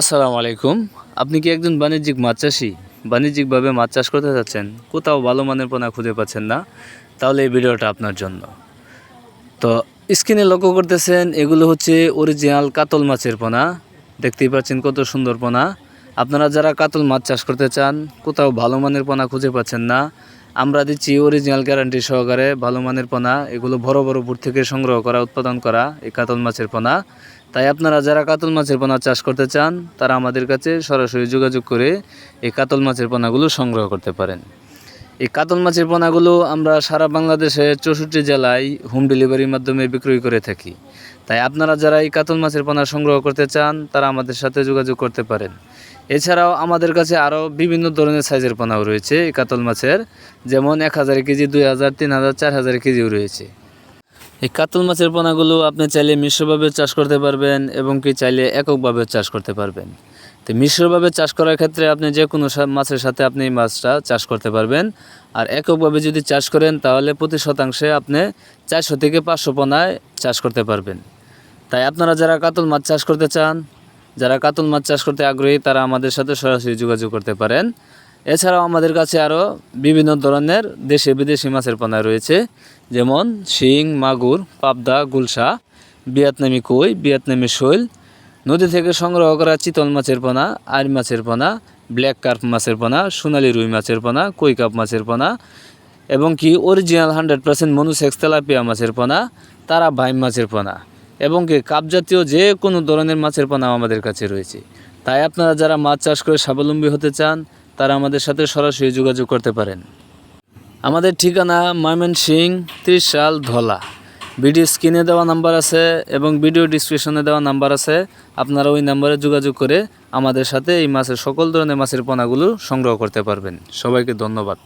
আসসালামু আলাইকুম। আপনি কি একজন বাণিজ্যিক মাছ চাষি? বাণিজ্যিকভাবে মাছ চাষ করতে চাচ্ছেন কোথাও ভালো মানের পোনা খুঁজে পাচ্ছেন না? তাহলে এই ভিডিওটা আপনার জন্য। তো স্ক্রিনে লক্ষ্য করতেছেন, এগুলো হচ্ছে অরিজিনাল কাতল মাছের পোনা। দেখতেই পাচ্ছেন কত সুন্দর পোনা। আপনারা যারা কাতল মাছ চাষ করতে চান, কোথাও ভালো মানের পোনা খুঁজে পাচ্ছেন না আমরা দিচ্ছি অরিজিনাল গ্যারান্টি সহকারে ভালো মানের পোনা, এগুলো বড় বড় বুট থেকে সংগ্রহ করা, উৎপাদন করা এই কাতল মাছের পোনা। তাই আপনারা যারা কাতল মাছের পোনা চাষ করতে চান, তারা আমাদের কাছে সরাসরি যোগাযোগ করে এই কাতল মাছের পোনাগুলো সংগ্রহ করতে পারেন। এই কাতল মাছের পোনাগুলো আমরা সারা বাংলাদেশে চৌষট্টি জেলায় হোম ডেলিভারির মাধ্যমে বিক্রয় করে থাকি। তাই আপনারা যারা এই কাতল মাছের পোনা সংগ্রহ করতে চান, তারা আমাদের সাথে যোগাযোগ করতে পারেন। এছাড়াও আমাদের কাছে আরও বিভিন্ন ধরনের সাইজের পোনাও রয়েছে কাতল মাছের। যেমন এক হাজার কেজি, দুই হাজার, তিন হাজার, চার হাজার কেজিও রয়েছে। এই কাতল মাছের পোনাগুলো আপনি চাইলে মিশ্রভাবে চাষ করতে পারবেন এবং কি চাইলে এককভাবে চাষ করতে পারবেন। তো মিশ্রভাবে চাষ করার ক্ষেত্রে আপনি যে কোনো মাছের সাথে আপনি মাছটা চাষ করতে পারবেন। আর এককভাবে যদি চাষ করেন তাহলে প্রতি শতাংশে আপনি চারশো থেকে পাঁচশো পোনায় চাষ করতে পারবেন। তাই আপনারা যারা কাতল মাছ চাষ করতে চান যারা কাতল মাছ চাষ করতে আগ্রহী, তারা আমাদের সাথে সরাসরি যোগাযোগ করতে পারেন। এছাড়াও আমাদের কাছে আরও বিভিন্ন ধরনের দেশে বিদেশি মাছের পোনা রয়েছে, যেমন শিং, মাগুর, পাবদা, গুলশা, ভিয়েতনামি কই, ভিয়েতনামি শৈল, নদী থেকে সংগ্রহ করা চিতল মাছের পোনা আর মাছের পোনা, ব্ল্যাক কার্প মাছের পোনা, সোনালি রুই মাছের পোনা, কই কাপ মাছের পোনা, এবং কি original hundred percent monosex tilapia মাছের পোনা তারা বাইম মাছের পোনা। এবং কি কাপ জাতীয় যে কোনো ধরনের মাছের পোনাও আমাদের কাছে রয়েছে। তাই আপনারা যারা মাছ চাষ করে স্বাবলম্বী হতে চান, তারা আমাদের সাথে সরাসরি যোগাযোগ করতে পারেন। আমাদের ঠিকানা ময়মনসিং ত্রিশ সাল ধলা। ভিডিও স্ক্রিনে দেওয়া নাম্বার আছে এবং ভিডিও ডিসক্রিপশনে দেওয়া নাম্বার আছে। আপনারা ওই নাম্বারে যোগাযোগ করে আমাদের সাথে এই মাছের সকল ধরনের মাছের পোনাগুলো সংগ্রহ করতে পারবেন। সবাইকে ধন্যবাদ।